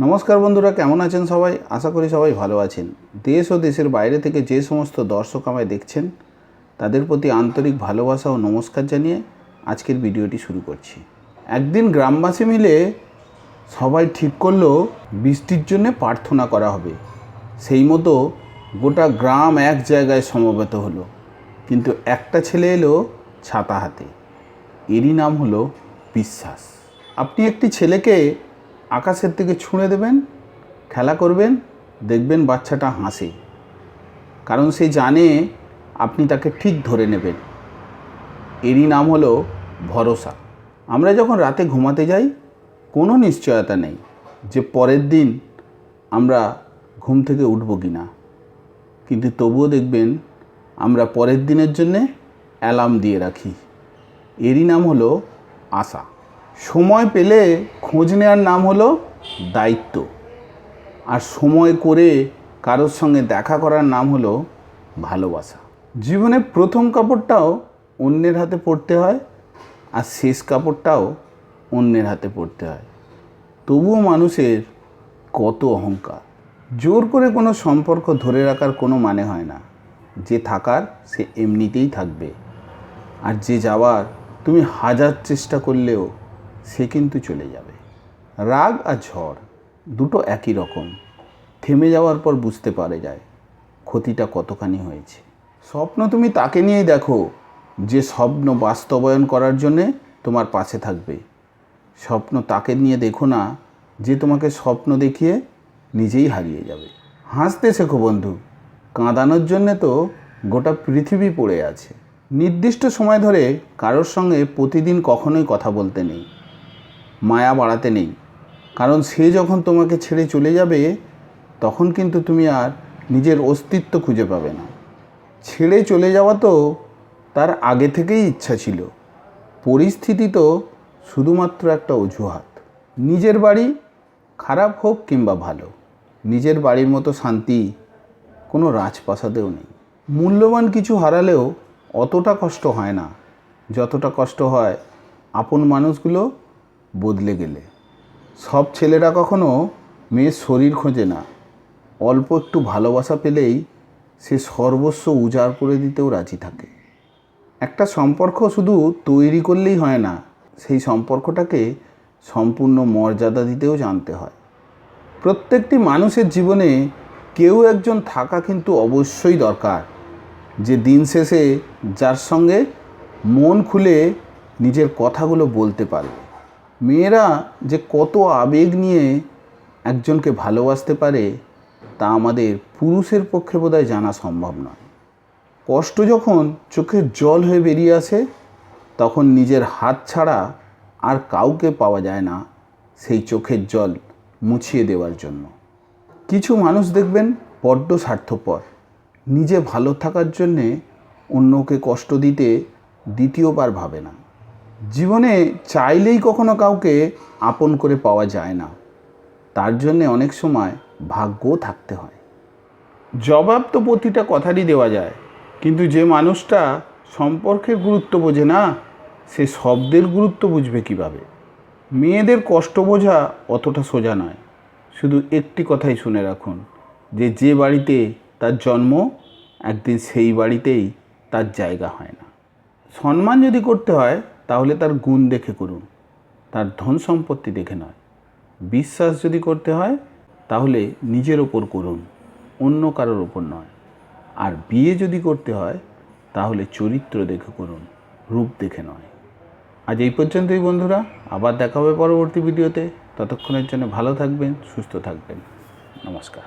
নমস্কার বন্ধুরা, কেমন আছেন সবাই? আশা করি সবাই ভালো আছেন। দেশ ও দেশের বাইরে থেকে যে সমস্ত দর্শক আমায় দেখছেন, তাদের প্রতি আন্তরিক ভালোবাসা ও নমস্কার জানিয়ে আজকের ভিডিওটি শুরু করছি। একদিন গ্রামবাসী মিলে সবাই ঠিক করল, বৃষ্টির জন্য প্রার্থনা করা হবে। সেই মতো গোটা গ্রাম এক জায়গায় সমবেত হলো। কিন্তু একটা ছেলে এলো ছাতা হাতে। এরই নাম হলো বিশ্বাস। আপনি একটি ছেলেকে আকাশের থেকে ছুঁড়ে দেবেন, খেলা করবেন, দেখবেন বাচ্চাটা হাসে। কারণ সে জানে আপনি তাকে ঠিক ধরে নেবেন। এরই নাম হলো ভরসা। আমরা যখন রাতে ঘুমাতে যাই, কোনো নিশ্চয়তা নেই যে পরের দিন আমরা ঘুম থেকে উঠব কি না কিন্তু তবুও দেখবেন আমরা পরের দিনের জন্যে অ্যালার্ম দিয়ে রাখি। এরই নাম হলো আশা। সময় পেলে খোঁজ নেওয়ার নাম হলো দায়িত্ব। আর সময় করে কারোর সঙ্গে দেখা করার নাম হলো ভালোবাসা। জীবনে প্রথম কাপড়টাও অন্যের হাতে পড়তে হয়, আর শেষ কাপড়টাও অন্যের হাতে পড়তে হয়। তবুও মানুষের কত অহংকার। জোর করে কোনো সম্পর্ক ধরে রাখার কোনো মানে হয় না। যে থাকার, সে এমনিতেই থাকবে। আর যে যাওয়ার, তুমি হাজার চেষ্টা করলেও সে কিন্তু চলে যাবে। রাগ আর ঝড় দুটো একই রকম। থেমে যাওয়ার পর বুঝতে পারে যায় ক্ষতিটা কতখানি হয়েছে। স্বপ্ন তুমি তাকে নিয়েই দেখো যে স্বপ্ন বাস্তবায়ন করার জন্যে তোমার পাশে থাকবে। স্বপ্ন তাকে নিয়ে দেখো না যে তোমাকে স্বপ্ন দেখিয়ে নিজেই হারিয়ে যাবে। হাসতে শেখো বন্ধু, কাঁদানোর জন্যে তো গোটা পৃথিবী পড়ে আছে। নির্দিষ্ট সময় ধরে কারোর সঙ্গে প্রতিদিন কখনোই কথা বলতে নেই, মায়া বাড়াতে নেই কারণ সে যখন তোমাকে ছেড়ে চলে যাবে, তখন কিন্তু তুমি আর নিজের অস্তিত্ব খুঁজে পাবে না। ছেড়ে চলে যাওয়া তো তার আগে থেকেই ইচ্ছা ছিল। পরিস্থিতি তো শুধুমাত্র একটা অজুহাত। নিজের বাড়ি খারাপ হোক কিংবা ভালো, নিজের বাড়ির মতো শান্তি কোনো রাজপ্রাসাদেও নেই। মূল্যবান কিছু হারালেও অতটা কষ্ট হয় না, যতটা কষ্ট হয় আপন মানুষগুলো বদলে গেলে। সব ছেলেরা কখনো মেয়ের শরীর খোঁজে না। অল্প একটু ভালোবাসা পেলেই সে সর্বস্ব উজাড় করে দিতেও রাজি থাকে। একটা সম্পর্ক শুধু তৈরি করলেই হয় না, সেই সম্পর্কটাকে সম্পূর্ণ মর্যাদা দিতেও জানতে হয়। প্রত্যেকটি মানুষের জীবনে কেউ একজন থাকা কিন্তু অবশ্যই দরকার। যে দিন শেষে যার সঙ্গে মন খুলে নিজের কথাগুলো বলতে পারবে। মেয়েরা যে কত আবেগ নিয়ে একজনকে ভালোবাসতে পারে, তা আমাদের পুরুষের পক্ষে বোধহয় জানা সম্ভব নয়। কষ্ট যখন চোখের জল হয়ে বেরিয়ে আসে, তখন নিজের হাত ছাড়া আর কাউকে পাওয়া যায় না সেই চোখের জল মুছিয়ে দেওয়ার জন্য। কিছু মানুষ দেখবেন বড্ড স্বার্থপর। নিজে ভালো থাকার জন্যে অন্যকে কষ্ট দিতে দ্বিতীয়বার ভাবে না। জীবনে চাইলেই কখনো কাউকে আপন করে পাওয়া যায় না। তার জন্যে অনেক সময় ভাগ্যও থাকতে হয়। জবাব তো প্রতিটা কথারই দেওয়া যায়। কিন্তু যে মানুষটা সম্পর্কের গুরুত্ব বোঝে না, সে শব্দের গুরুত্ব বুঝবে কীভাবে? মেয়েদের কষ্ট বোঝা অতটা সোজা নয়। শুধু একটি কথাই শুনে রাখুন, যে যে বাড়িতে তার জন্ম, একদিন সেই বাড়িতেই তার জায়গা হয় না। সম্মান যদি করতে হয় তাহলে তার গুণ দেখে করুন। তার ধন সম্পত্তি দেখে নয়। বিশ্বাস যদি করতে হয়, তাহলে নিজের ওপর করুন, অন্য কারোর ওপর নয়। আর বিয়ে যদি করতে হয়, তাহলে চরিত্র দেখে করুন, রূপ দেখে নয়। আজ এই পর্যন্তই বন্ধুরা, আবার দেখা হবে পরবর্তী ভিডিওতে। ততক্ষণের জন্য ভালো থাকবেন, সুস্থ থাকবেন। নমস্কার।